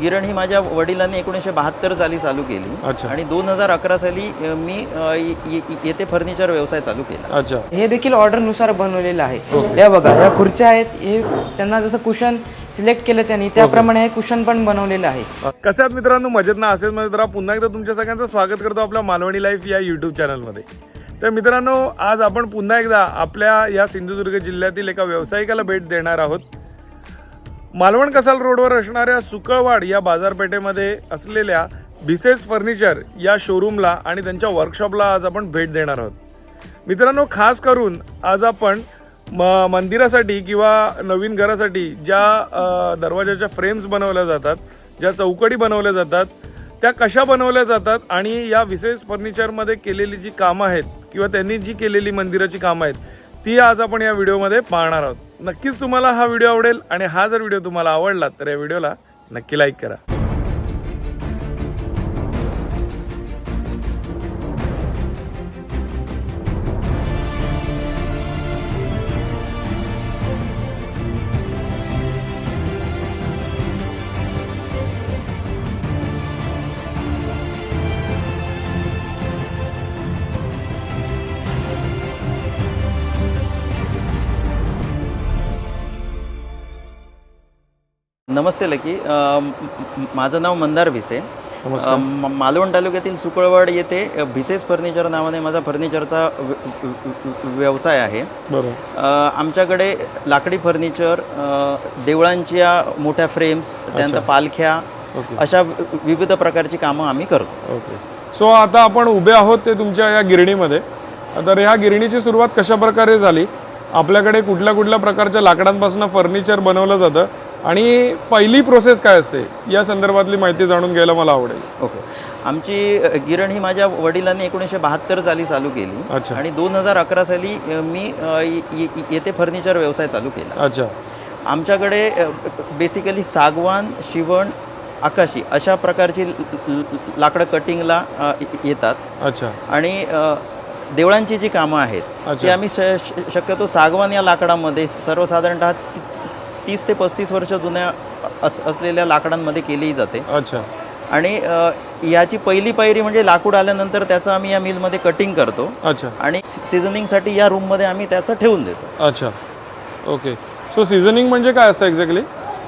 गिरण ही माझ्या वडिलांनी एकोणीसशे बहात्तर साली चालू केली. अच्छा. आणि दोन हजार अकरा साली मी य- य- येथे फर्निचर व्यवसाय चालू केला. अच्छा. हे देखील ऑर्डरनुसार बनवलेलं आहे. या बघा ह्या खुर्च्या आहेत हे त्यांना जसं कुशन सिलेक्ट केलं त्यांनी त्याप्रमाणे हे कुशन पण बनवलेलं आहे. कसे आहात मित्रांनो? मजेत ना? असेच मध्ये जरा पुन्हा एकदा तुमच्या सगळ्यांचं स्वागत करतो आपल्या मालवणी लाईफ या युट्यूब चॅनलमध्ये तर मित्रांनो आज आपण पुन्हा एकदा आपल्या या सिंधुदुर्ग जिल्ह्यातील एका व्यावसायिकाला भेट देणार आहोत. मालवण कसाल रोडवर असणाऱ्या सुकळवाड या बाजारपेठेमध्ये असलेल्या बिसेस फर्निचर या शोरूमला आणि त्यांच्या वर्कशॉपला आज आपण भेट देणार आहोत. मित्रांनो खास करून आज आपण म मंदिरासाठी किंवा नवीन घरासाठी ज्या दरवाजाच्या फ्रेम्स बनवल्या जातात ज्या चौकडी बनवल्या जातात त्या कशा बनवल्या जातात आणि या विशेष फर्निचरमध्ये केलेली जी कामं आहेत किंवा त्यांनी जी केलेली मंदिराची कामं आहेत ती आज आपण या व्हिडिओमध्ये पाहणार आहोत. नक्कीच तुम्हाला हा व्हिडिओ आवडेल आणि हा जर व्हिडिओ तुम्हाला आवडला तर या व्हिडिओला नक्की लाईक करा. नमस्ते लकी. माझं नाव मंदार भिसे. मालवण तालुक्यातील सुकळवाड येथे भिसेस फर्निचर नावाने माझा फर्निचरचा व्य- व्य- व्यवसाय आहे. आमच्याकडे लाकडी फर्निचर देवळांच्या मोठ्या फ्रेम्स त्यानंतर पालख्या. अशा विविध प्रकारची कामं आम्ही करतो. ओके. सो आता आपण उभे आहोत ते तुमच्या या गिरणीमध्ये. तर ह्या गिरणीची सुरुवात कशा प्रकारे झाली? आपल्याकडे कुठल्या कुठल्या प्रकारच्या लाकडांपासून फर्निचर बनवलं जातं? आणि पहिली प्रोसेस काय असते? या संदर्भातली माहिती जाणून घ्यायला मला आवडेल. ओके. आमची गिरण ही माझ्या वडिलांनी एकोणीसशे बहात्तर साली चालू केली. अच्छा. आणि दोन हजार अकरा साली मी येथे फर्निचर व्यवसाय चालू केला. अच्छा. आमच्याकडे बेसिकली सागवान शिवण आकाशी अशा प्रकारची लाकडं कटिंगला येतात. अच्छा. आणि देवळांची जी कामं आहेत. ती आम्ही शक्यतो सागवान या लाकडामध्ये सर्वसाधारणतः तीस ते पस्तीस वर्ष जुन्या अस असलेल्या लाकडांमध्ये केली जाते. अच्छा. आणि याची पहिली पायरी म्हणजे लाकूड आल्यानंतर त्याचं आम्ही या मिलमध्ये कटिंग करतो. अच्छा. आणि सिझनिंगसाठी या रूममध्ये आम्ही त्याचं ठेवून देतो. अच्छा. ओके. सो सीझनिंग म्हणजे काय असतं एक्झॅक्टली?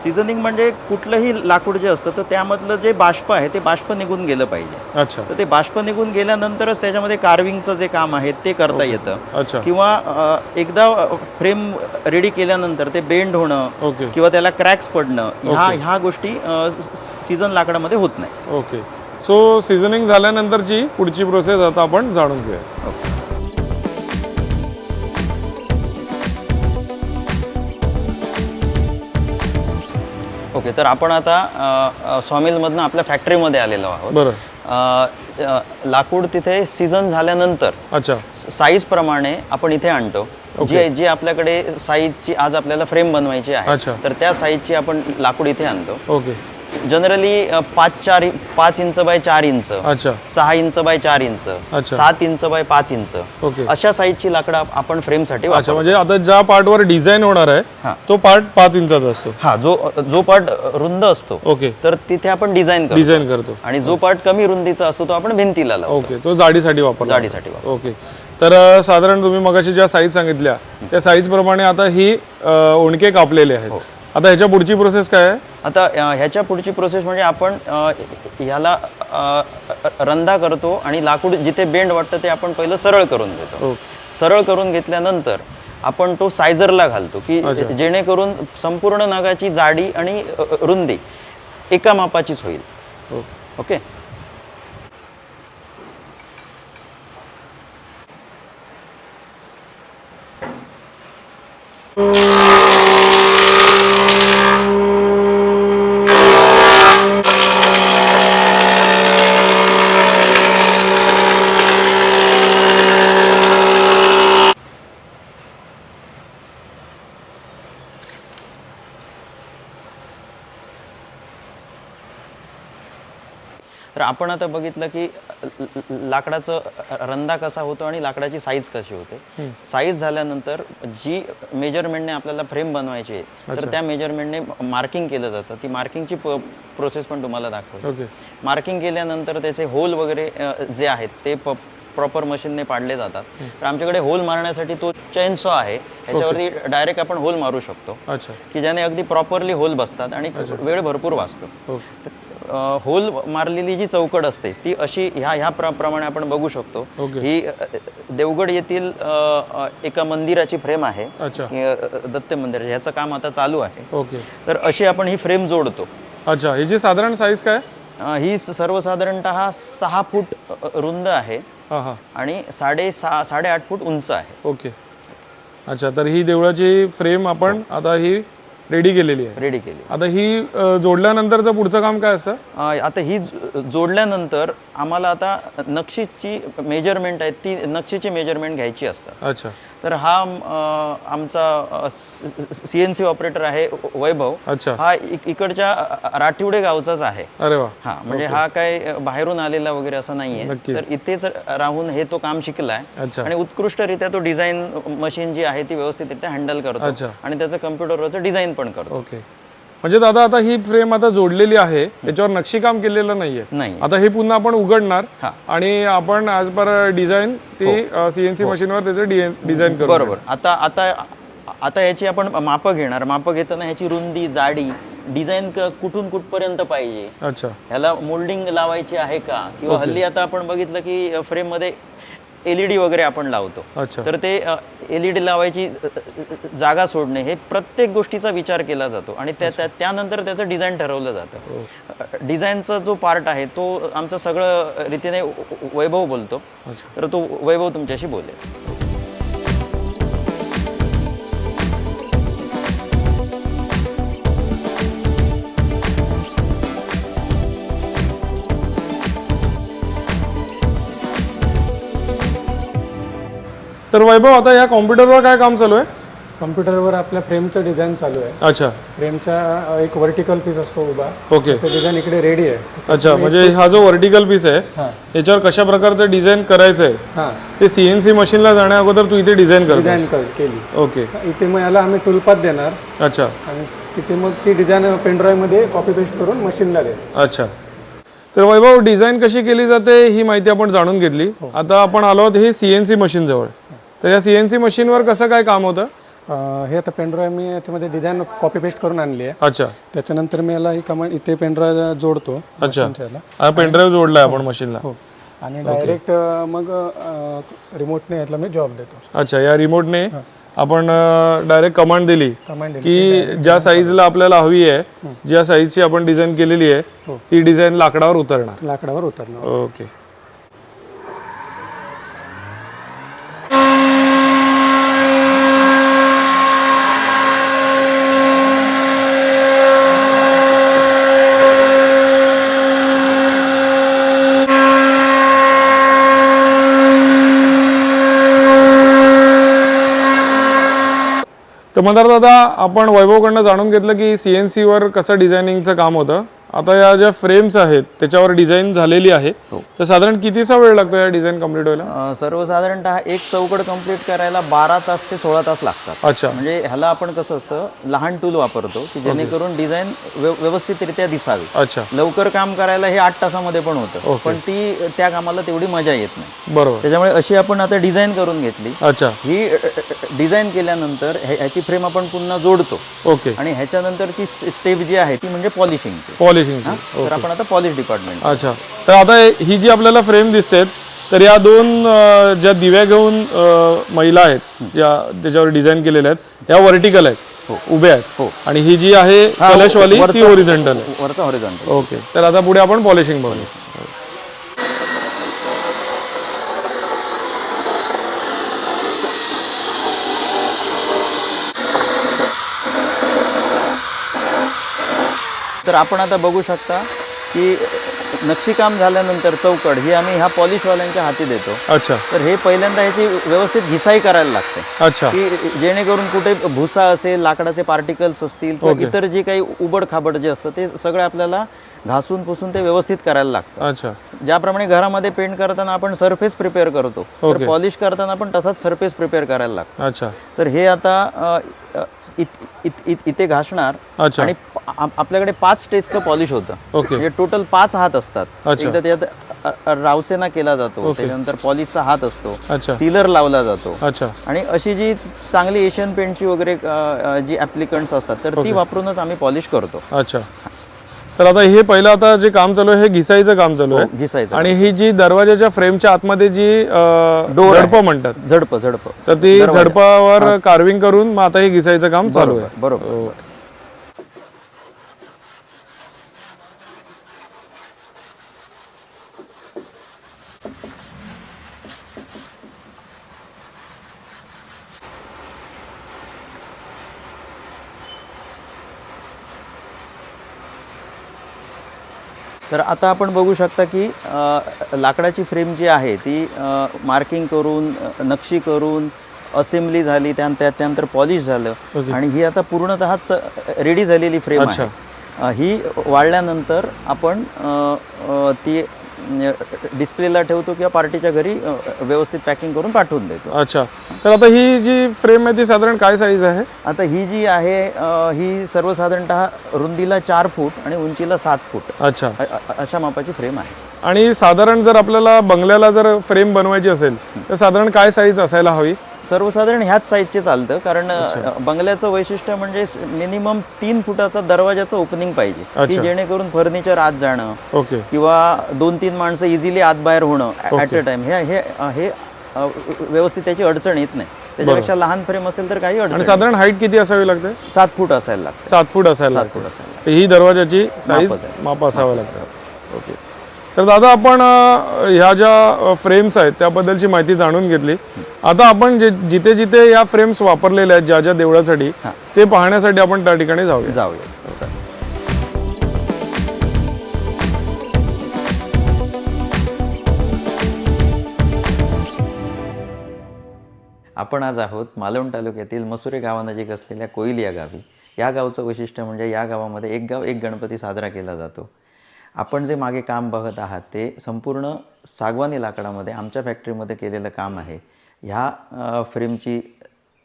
सिझनिंग म्हणजे कुठलंही लाकूड जे असतं तर त्यामधलं जे बाष्प आहे ते बाष्प निघून गेलं पाहिजे. अच्छा. तर ते बाष्प निघून गेल्यानंतरच त्याच्यामध्ये कार्विंगचं जे काम आहे ते करता येतं. अच्छा. किंवा एकदा फ्रेम रेडी केल्यानंतर ते बेंड होणं ओके. किंवा त्याला क्रॅक्स पडणं ह्या ह्या गोष्टी सीझन लाकडामध्ये होत नाही. ओके. सो सीझनिंग झाल्यानंतरची पुढची प्रोसेस आता आपण जाणून घेऊया. ओके. तर आपण आता सॉमिलमधनं आपल्या फॅक्टरीमध्ये आलेलो आहोत. बरं. लाकूड तिथे सीझन झाल्यानंतर अच्छा. साईज प्रमाणे आपण इथे आणतो. जी जी आपल्याकडे साईजची आज आपल्याला फ्रेम बनवायची आहे. तर त्या साईजची आपण लाकूड इथे आणतो. ओके. जनरली पाच चार पाच इंच बाय चार इंच. अच्छा. सहा इंच बाय चार इंच. अच्छा. सात इंच बाय पाच इंच. ओके. अशा साईजची लाकडं आप- आपण फ्रेमसाठी अच्छा वापरतो. म्हणजे आता ज्या पार्टवर डिझाईन होणार हा. आहे तो पार्ट पाच इंचाचा असतो. हा जो जो पार्ट रुंद असतो ओके. तर तिथे आपण डिझाईन करतो. डिझाईन करतो. आणि जो पार्ट कमी रुंदीचा असतो तो आपण भिंतीला लावतो. ओके तो जाडीसाठी वापरला जाडीसाठी वापरतो. ओके. तर अ, साधारण तुम्ही मगाशी ज्या साईज सांगितल्या त्या साईज प्रमाणे आता ही अ, ओणके कापलेले आहेत. आता ह्याच्या पुढची प्रोसेस काय आहे? आता ह्याच्या पुढची प्रोसेस म्हणजे आपण ह्याला रंधा करतो आणि लाकूड जिथे बेंड वाटतं ते आपण पहिलं सरळ करून देतो. ओके सरळ करून घेतल्यानंतर आपण तो सायझरला घालतो की. जेणेकरून संपूर्ण नगाची जाडी आणि रुंदी एका मापाचीच होईल. ओके? आपण आता बघितलं की लाकडाचं रंदा कसा होतो आणि लाकडाची साईज कशी होते. साईज झाल्यानंतर जी मेजरमेंटने आपल्याला फ्रेम बनवायची आहे तर त्या मेजरमेंटने मार्किंग केलं जातं. ती मार्किंगची प्रोसेस पण तुम्हाला दाखवतो. मार्किंग केल्यानंतर त्याचे होल वगैरे जे आहेत ते प्रॉपर मशीनने पाडले जातात. तर आमच्याकडे होल मारण्यासाठी तो चेनसॉ आहे. ह्याच्यावरती डायरेक्ट आपण होल मारू शकतो. की ज्याने अगदी प्रॉपरली होल बसतात आणि वेळ भरपूर वाचतो. तर, होल मारलेली जी चौकट असते ती अशी ह्या ह्या प्र प्रमाणे आपण बघू शकतो. ही देवगड येथील एका मंदिराची फ्रेम आहे. ही, दत्त मंदिर ह्याचं काम आता चालू आहे. ओके. तर अशी आपण ही फ्रेम जोडतो. अच्छा. ह्याची साधारण साईज काय? ही सर्वसाधारणतः सहा फूट रुंद आहे. हां हां. आणि साडे सहा साडेआठ फूट उंच आहे. ओके. अच्छा. तर ही देवळाची फ्रेम आपण आता ही रेडी केलेली आहे. रेडी केली आता ही अ, जोडल्यानंतरचं पुढचं काम काय असतं? अ, आता ही जो- जोडल्यानंतर आम्हाला आता नक्षीची मेजरमेंट आहे ती नक्षीची मेजरमेंट घ्यायची असतात. अच्छा. तर हा अ, आमचा सी एन सी ऑपरेटर आहे वैभव. अच्छा. हा इक- इकडच्या अ, राठिवडे गावचाच आहे. अरे वा. हा म्हणजे हा काय अ, बाहेरून आलेला वगैरे असं नाहीये. नक्कीच. तर इथेच राहून हे तो काम शिकलाय. अच्छा. आणि उत्कृष्टरित्या तो डिझाईन मशीन जी आहे ती व्यवस्थितरित्या हँडल करतो. अच्छा. आणि त्याचं कम्प्युटरवरचं डिझाईन पण करतो. ओके. म्हणजे दादा आता ही फ्रेम आता जोडलेली आहे याच्यावर नक्षीकाम केलेलं नाहीये. नाही आता हे पुन्हा आपण उघडणार हा. आणि आपण आज पर डिझाईन ती सीएनसी मशीनवर त्याचे डिझाईन करू बरोबर. आता आता आता याची आपण मापं घेणार. मापं घेताना ह्याची रुंदी जाडी डिझाईन कुठून कुठपर्यंत पाहिजे? अच्छा. ह्याला मोल्डिंग लावायची आहे का? किंवा हल्ली आता आपण बघितलं की फ्रेममध्ये एलईडी वगैरे आपण लावतो. अच्छा. तर ते एलईडी लावायची जागा सोडणे हे प्रत्येक गोष्टीचा विचार केला जातो आणि त्या त्या- त्यानंतर त्याचं डिझाईन ठरवलं जातं. डिझाईनचा जो पार्ट आहे तो आमचं सगळं रीतीने वैभव बोलतो. अच्छा. तर तो वैभव तुमच्याशी बोलेल. तर वैभव आता या कॉम्प्युटरवर काय काम चालू आहे? कम्प्युटरवर आपल्या फ्रेमचं डिझाईन चालू आहे. अच्छा. फ्रेमचा एक वर्टिकल पीस असतो उभा. ओके. त्याचं डिझाईन इकडे रेडी आहे. अच्छा म्हणजे हा जो व्हर्टिकल पीस आहे हां. याच्यावर कशा प्रकारचं डिझाईन करायचं आहे हां. ते सीएनसी मशीनला जाण्या अगोदर तू इथे डिझाईन करतो डिझाईन कर केली. ओके. इथे मग याला आम्ही टुलपात देणार. अच्छा. आणि तिथे मग ती डिझाईन पेनड्राईव्हमध्ये कॉपी पेस्ट करून मशीनला दे अच्छा. तर वैभव डिझाईन कशी केली जाते ही माहिती आपण जाणून घेतली. आता आपण आलो आहोत हे सीएनसी मशीन जवळ. तर या सीएनसी मशीनवर कसं काय काम होतं? अ, हे आता पेनड्राईव्ह मी याच्यामध्ये डिझाईन कॉपी पेस्ट करून आणली आहे. अच्छा. त्याच्यानंतर मी याला ही कमांड इथे पेनड्राईव्ह जोडतो अच्छा. मशीनच्या याला हा पेनड्राईव्ह जोडलाय आपण मशीनला हो. आणि डायरेक्ट मग रिमोटने यातला मी जॉब देतो. अच्छा या रिमोटने आपण डायरेक्ट कमांड दिली कमांड की ज्या साईजला आपल्याला हवी आहे ज्या साईजची आपण डिझाईन केलेली आहे ती डिझाईन लाकडावर उतरणार. लाकडावर उतरणार. ओके तर मंदार दादा आपण वैभवकडनं जाणून घेतलं की सी एन सीवर कसं डिझायनिंगचं काम होतं. आता या ज्या फ्रेम्स आहेत त्याच्यावर डिझाईन झालेली आहे. तर साधारण कितीचा वेळ लागतो या डिझाईन कंप्लीट व्हायला? सर्वसाधारणतः एक चौकड कंप्लीट करायला बारा तास ते सोळा तास लागतात. अच्छा. म्हणजे ह्याला आपण कसं असतं लहान टूल वापरतो की जेणेकरून डिझाईन व्यवस्थितरित्या दिसावी. अच्छा. लवकर काम करायला हे आठ तासामध्ये पण होतं. पण ती त्या कामाला तेवढी मजा येत नाही. बरोबर. त्याच्यामुळे अशी आपण आता डिझाईन करून घेतली. अच्छा. ही डिझाईन केल्यानंतर हे- ह्याची फ्रेम आपण पुन्हा जोडतो. ओके. आणि ह्याच्यानंतरची स्टेप जी आहे ती म्हणजे पॉलिशिंगची तर आपण आता पॉलिश डिपार्टमेंट अच्छा. तर आता ही जी आपल्याला फ्रेम दिसते तर या दोन अं, ज्या दिव्या घेऊन अं, महिला आहेत ज्या त्याच्यावर डिझाईन केलेल्या आहेत या व्हर्टिकल आहेत उभ्या आहेत. आणि ही जी आहे कलशवाली ती ओरिजेंटल आहे. वरचा हॉरिझॉन्टल ओके तर आता पुढे आपण पॉलिशिंग बघूया. तर आपण आता बघू शकता की नक्षीकाम झाल्यानंतर चौकड ही आम्ही ह्या पॉलिशवाल्यांच्या हाती देतो. अच्छा. तर हे पहिल्यांदा ह्याची व्यवस्थित घिसाई करायला लागते. अच्छा. की जेणेकरून कुठे भुसा असेल लाकडाचे पार्टिकल्स असतील किंवा इतर जे काही उबड खाबड जे असतं ते सगळं आपल्याला घासून पुसून ते व्यवस्थित करायला लागतं. अच्छा. ज्याप्रमाणे घरामध्ये पेंट करताना आपण सरफेस प्रिपेअर करतो तर पॉलिश करताना पण तसाच सरफेस प्रिपेअर करायला लागतो. अच्छा. तर हे आता अ, अ, इथे घासणार. आणि आपल्याकडे पाच स्टेजचं पॉलिश होतं. ओके. म्हणजे टोटल पाच हात असतात. एकदा त्यात रावसेना केला जातो. त्याच्यानंतर पॉलिशचा हात असतो. अच्छा. सीलर लावला जातो. अच्छा. आणि अशी जी चांगली एशियन पेंटची वगैरे जी ऍप्लिकंट्स असतात तर ती वापरूनच आम्ही पॉलिश करतो. अच्छा. तर आता हे पहिलं आता जे काम चालू आहे हे घिसाईचं काम चालू आहे. घिसायचं आणि ही जी दरवाजाच्या फ्रेमच्या आतमध्ये जी. झडप म्हणतात. झडप झडप. तर ती झडपावर कार्विंग करून मग आता हे घिसाईचं काम चालू आहे. बरोबर. तर आता आपण बघू शकता की लाकडाची फ्रेम जी आहे ती मार्किंग करून नक्षी करून असेंब्ली झाली त्या त्या- त्यानंतर पॉलिश झालं. आणि ही आता पूर्णतःच रेडी झालेली फ्रेम आहे. ही वाळल्यानंतर आपण ती डिस्प्लेला ठेवतो किंवा पार्टीच्या घरी व्यवस्थित पॅकिंग करून पाठवून देतो. अच्छा. तर आता ही जी फ्रेम आहे ती साधारण काय साईज आहे? आता ही जी आहे ही सर्वसाधारणतः रुंदीला चार फूट आणि उंचीला सात फूट. अच्छा. अशा मापाची फ्रेम आहे. आणि साधारण जर आपल्याला बंगल्याला जर फ्रेम बनवायची असेल तर साधारण काय साईज असायला हवी? सर्वसाधारण ह्याच साईजचे चालतं. कारण बंगल्याचं वैशिष्ट्य म्हणजे मिनिमम तीन फुटाचा दरवाजाचं ओपनिंग पाहिजे. की जेणेकरून फर्निचर आत जाणं किंवा दोन तीन माणसं इझिली आत बाहेर होणं ॲट अ टाइम हे हे हे व्यवस्थित त्याची अडचण येत नाही. त्याच्यापेक्षा लहान फ्रेम असेल तर काही अडचण साधारण हाईट किती असावी लागते? सात फूट असायला लागतं. सात फूट असायला सात लागते. फूट असायला तर ही दरवाजाची साईज माप असावं लागतात ओके तर दादा आपण ह्या ज्या फ्रेम्स आहेत त्याबद्दलची माहिती जाणून घेतली. आता आपण जे जिथे जिथे या फ्रेम्स वापरलेल्या आहेत ज्या ज्या देवळासाठी ते पाहण्यासाठी आपण त्या ठिकाणी जाऊया. जाऊया. आपण आज आहोत मालवण तालुक्यातील मसुरे गावानजीक असलेल्या कोईल या गावी. या गावचं वैशिष्ट्य म्हणजे या गावामध्ये एक गाव एक गणपती साजरा केला जातो. आपण जे मागे काम बघत आहात ते संपूर्ण सागवानी लाकडामध्ये आमच्या फॅक्टरीमध्ये केलेलं काम आहे. ह्या फ्रेमची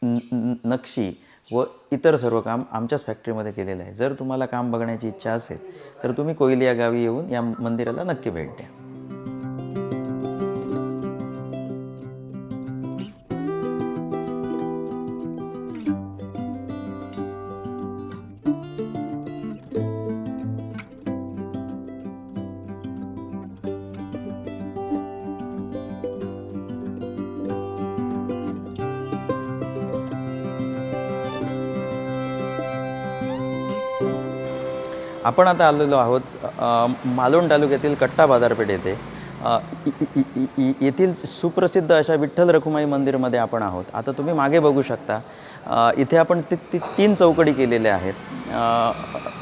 न- नक्षी व इतर सर्व काम आमच्याच फॅक्टरीमध्ये केलेलं आहे. जर तुम्हाला काम बघण्याची इच्छा असेल तर तुम्ही कोयली या गावी येऊन या मंदिराला नक्की भेट द्या. आपण आता आलेलो आहोत अ, मालवण तालुक्यातील कट्टा बाजारपेठ येथे. येथील सुप्रसिद्ध अशा विठ्ठल रखुमाई मंदिरमध्ये आपण आहोत. आता तुम्ही मागे बघू शकता इथे आपण ती ती- तीन चौकडी केलेल्या आहेत.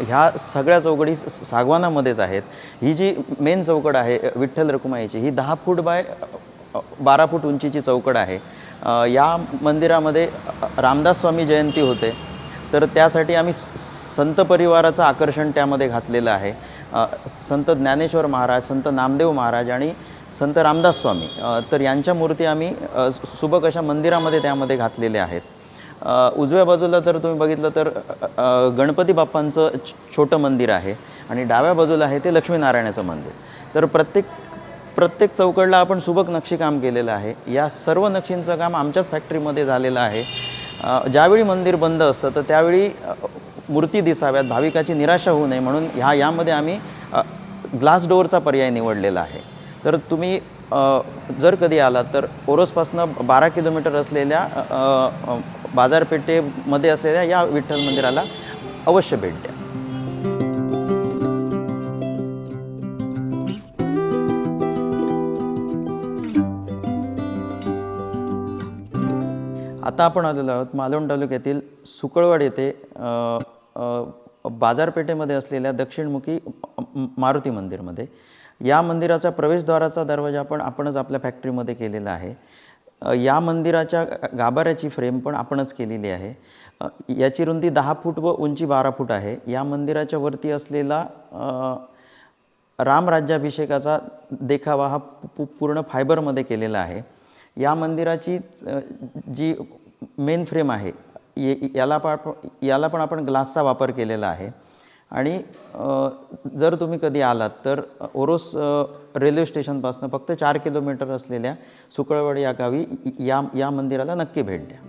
ह्या सगळ्या चौकडी स- सागवानामध्येच आहेत. ही जी मेन चौकड आहे विठ्ठल रखुमाईची ही दहा फूट बाय बारा फूट उंचीची चौकड आहे. या मंदिरामध्ये रामदास स्वामी जयंती होते. तर त्यासाठी आम्ही स- संत परिवाराचं आकर्षण त्यामध्ये घातलेलं आहे. संत ज्ञानेश्वर महाराज संत नामदेव महाराज आणि संत रामदास स्वामी. तर यांच्या मूर्ती आम्ही सुबक अशा मंदिरामध्ये त्यामध्ये घातलेल्या आहेत. उजव्या बाजूला जर तुम्ही बघितलं तर गणपती बाप्पांचं छोटं मंदिर आहे आणि डाव्या बाजूला आहे ते लक्ष्मीनारायणाचं मंदिर. तर प्रत्येक प्रत्येक चौकडला आपण सुबक नक्षीकाम केलेलं आहे. या सर्व नक्षींचं काम आमच्याच फॅक्टरीमध्ये झालेलं आहे. ज्यावेळी मंदिर बंद असतं तर त्यावेळी मूर्ती दिसाव्यात भाविकाची निराशा होऊ नये म्हणून ह्या यामध्ये आम्ही ग्लास डोअरचा पर्याय निवडलेला आहे. तर तुम्ही जर कधी आलात तर ओरोसपासनं बारा किलोमीटर असलेल्या बाजारपेठेमध्ये असलेल्या या विठ्ठल मंदिराला अवश्य भेट द्या. आता आपण आलेलो आहोत मालवण तालुक्यातील सुकळवाड येथे बाजारपेठेमध्ये असलेल्या दक्षिणमुखी मारुती मंदिरमध्ये. या मंदिराचा प्रवेशद्वाराचा दरवाजा पण आपणच आपल्या फॅक्टरीमध्ये केलेला आहे. या मंदिराच्या गाभाऱ्याची फ्रेम पण आपणच केलेली आहे. याची रुंदी दहा फूट व उंची बारा फूट आहे. या मंदिराच्या वरती असलेला रामराज्याभिषेकाचा देखावा हा पूर्ण फायबरमध्ये केलेला आहे. या मंदिराची जी मेन फ्रेम आहे ये- याला पण याला पण आपण ग्लासचा वापर केलेला आहे. आणि जर तुम्ही कधी आलात तर ओरोस रेल्वे स्टेशनपासून फक्त चार किलोमीटर असलेल्या सुकळवाडी या गावी या या मंदिराला नक्की भेट द्या.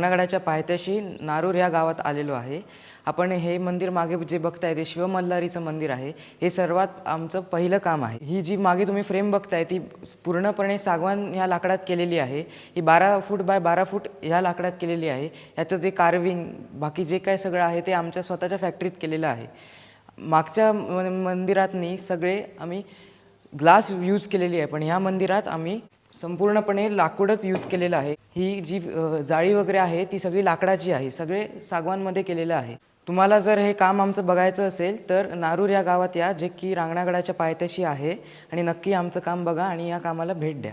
रांगणागडाच्या पायथ्याशी नारूर या गावात आलेलो आहे. आपण हे मंदिर मागे जे बघताय ते शिवमल्हारीचं मंदिर आहे. हे सर्वात आमचं पहिलं काम आहे. ही जी मागे तुम्ही फ्रेम बघताय ती पूर्णपणे सागवान ह्या लाकडात केलेली आहे. ही बारा फूट बाय बारा फूट ह्या लाकडात केलेली आहे. ह्याचं जे कार्विंग बाकी जे काय सगळं आहे ते आमच्या स्वतःच्या फॅक्टरीत केलेलं आहे. मागच्या म- मंदिरातनी सगळे आम्ही ग्लास यूज केलेली आहे पण ह्या मंदिरात आम्ही संपूर्णपणे लाकूडच यूज केलेलं आहे. ही जी जाळी वगैरे आहे ती सगळी लाकडाची आहे. सगळे सागवानमध्ये केलेलं आहे. तुम्हाला जर हे काम आमचं बघायचं असेल तर नारूर या गावात या जे की रांगणागडाच्या पायथ्याशी आहे. आणि नक्की आमचं काम बघा आणि या कामाला भेट द्या.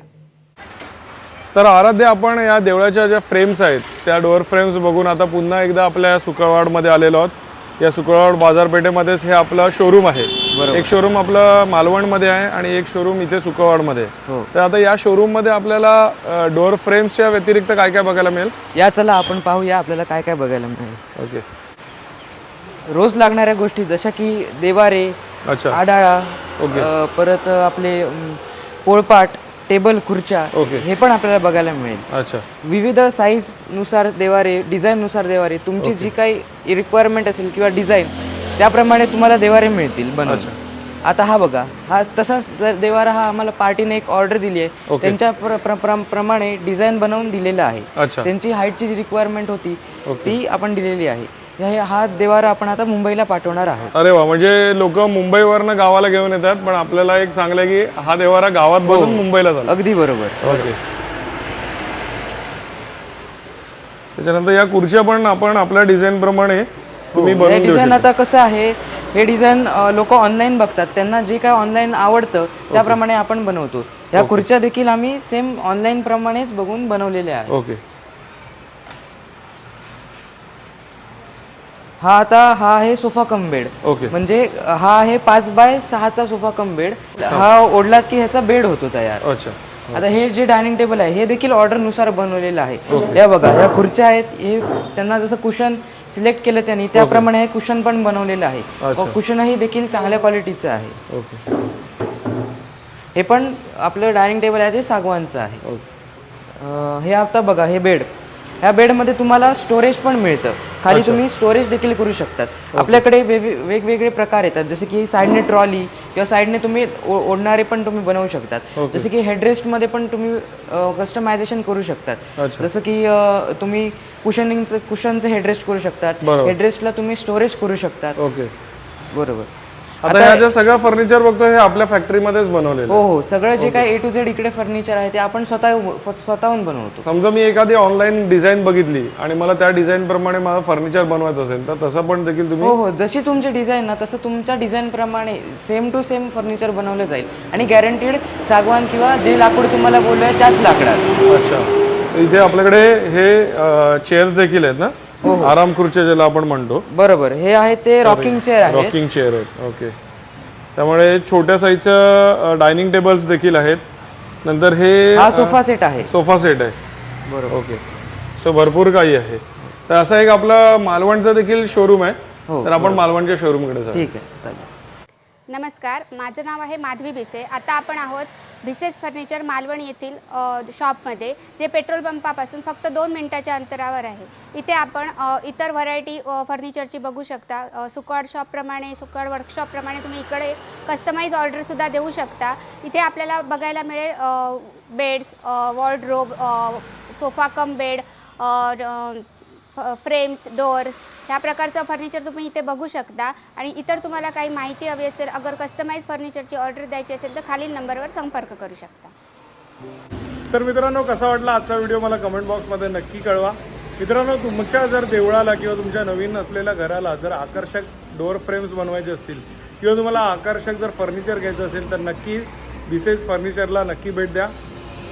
तर आराध्य आपण या देवळाच्या ज्या फ्रेम्स आहेत त्या डोअर फ्रेम्स बघून आता पुन्हा एकदा आपल्या सुकळवाडमध्ये आलेलो आहोत. या सुकळवाड बाजारपेठेमध्येच हे आपलं शोरूम आहे. एक शोरूम आपलं मालवणमध्ये आहे आणि एक शोरूम इथे सुकळवाडमध्ये. आहे. हो. तर आता या शोरूममध्ये आपल्याला डोअर फ्रेम्सच्या व्यतिरिक्त काय काय बघायला मिळेल? या चला आपण पाहूया आपल्याला काय काय बघायला मिळेल. ओके. रोज लागणाऱ्या गोष्टी जशा की देवारे अच्छा. आडाळा परत आपले पोळपाट टेबल खुर्च्या ओके. हे पण आपल्याला बघायला मिळेल. अच्छा. विविध साईजनुसार देवारे डिझाईन नुसार देवारे तुमची जी काही रिक्वायरमेंट असेल किंवा डिझाईन त्याप्रमाणे तुम्हाला देवारे मिळतील बनवून. आता हा बघा हा तसाच जर देवारा हा आम्हाला पार्टीने एक ऑर्डर दिली आहे. त्यांच्या प्र- प्र- प्र- प्रमाणे डिझाईन बनवून दिलेलं आहे. अच्छा. त्यांची हाईटची जी रिक्वायरमेंट होती ती आपण दिलेली आहे. ह्या- हा देवारा आपण आता मुंबईला पाठवणार आहोत. अरे वा म्हणजे लोक मुंबईवरनं गावाला घेऊन येतात पण आपल्याला एक चांगलं आहे की हा देवारा गावात बनवून मुंबईला झाला अगदी बरोबर. ओके. त्याच्यानंतर या खुर्च्या पण आपण आपल्या डिझाईन प्रमाणे तुम्ही हे. बनवून देऊ डिझाईन आता कसं आहे हे डिझाईन लोक ऑनलाईन बघतात. त्यांना जे काय ऑनलाईन आवडतं त्याप्रमाणे आपण बनवतो. ह्या खुर्च्या देखील आम्ही सेम ऑनलाईन प्रमाणेच बघून बनवलेल्या आहेत. ओके. हा आता हा आहे सोफा कम बेड. ओके. म्हणजे हा आहे पाच बाय सहाचा सोफा कम बेड. हा. ओढलात की ह्याचा बेड होतो तयार. अच्छा. आता हे जे डायनिंग टेबल आहे हे देखील ऑर्डरनुसार बनवलेलं आहे. या बघा ह्या खुर्च्या आहेत हे त्यांना जसं कुशन सिलेक्ट केलं त्यांनी त्याप्रमाणे हे कुशन पण बनवलेलं आहे. कुशनही देखील चांगल्या क्वालिटीचं आहे. ओके. हे पण आपलं डायनिंग टेबल आहे ते सागवानचं आहे. हे आता बघा हे बेड. ह्या बेडमध्ये तुम्हाला स्टोरेज पण मिळतं. खाली तुम्ही स्टोरेज देखील करू शकतात. आपल्याकडे वेग- वेगवेगळे प्रकार येतात. जसे की साईडने ट्रॉली किंवा साईडने तुम्ही ओढणारे पण तुम्ही बनवू शकतात. जसे की हेडरेस्टमध्ये पण तुम्ही कस्टमायझेशन करू शकतात. जसं की तुम्ही कुशनिंगचं कुशनचं हेडरेस्ट करू शकतात. हेडरेस्टला तुम्ही स्टोरेज करू शकतात. ओके. बरोबर. आता ह्या ज्या सगळं फर्निचर बघतो हे आपल्या फॅक्टरीमध्येच बनवलेलं हो हो सगळं जे काय ए टू झेड इकडे फर्निचर आहे ते आपण स्वतः स्वतःहून बनवतो. समजा मी एखादी ऑनलाईन डिझाईन बघितली आणि मला त्या डिझाईन प्रमाणे मला फर्निचर बनवायचं असेल तर तसं पण देखील तुम्ही हो हो जशी तुमची डिझाईन ना तसं तुमच्या डिझाईन प्रमाणे सेम टू सेम फर्निचर बनवलं जाईल. आणि गॅरंटीड सागवान किंवा जे लाकूड तुम्हाला बोललोय त्याच लाकडात. अच्छा. इथे आपल्याकडे हे चेअर्स देखील आहेत ना? आराम खुर्च्या ज्याला आपण म्हणतो. बरोबर. हे आहे ते रॉकिंग चेअर आहे रॉकिंग चेअर आहेत. ओके त्यामुळे छोट्या साईजचं डायनिंग टेबल्स देखील आहेत. नंतर हे हा सोफा सेट आहे. सोफा सेट आहे. बरोबर. ओके सो भरपूर काही आहे. तर असं एक आपलं मालवणचं देखील शोरूम आहे. तर आपण मालवणच्या शोरूमकडे जाऊ ठीक आहे. चालेल. नमस्कार माझं नाव आहे माधवी भिसे. आता आपण आहोत भिसेस फर्निचर मालवण येथील शॉपमध्ये जे पेट्रोल पंपापासून फक्त दोन मिनटाच्या अंतरावर आहे. इथे आपण इतर व्हरायटी फर्निचरची बघू शकता. सुकवाड शॉपप्रमाणे सुकवाड वर्कशॉपप्रमाणे तुम्ही इकडे कस्टमाइज ऑर्डरसुद्धा देऊ शकता. इथे आपल्याला बघायला मिळेल beds wardrobe sofa cum bed frames doors ह्या प्रकारचं फर्निचर तुम्ही इथे बघू शकता. आणि इतर तुम्हाला काही माहिती हवी असेल अगर कस्टमाइज फर्निचरची ऑर्डर द्यायची असेल तर खालील नंबरवर संपर्क करू शकता. तर मित्रांनो कसा वाटला आजचा व्हिडिओ मला कमेंट बॉक्समध्ये नक्की कळवा. मित्रांनो तुमच्या जर देवळाला किंवा तुमच्या नवीन असलेल्या घराला जर आकर्षक डोअर फ्रेम्स बनवायचे असतील किंवा तुम्हाला आकर्षक जर फर्निचर घ्यायचं असेल तर नक्की बिसेस फर्निचरला नक्की भेट द्या.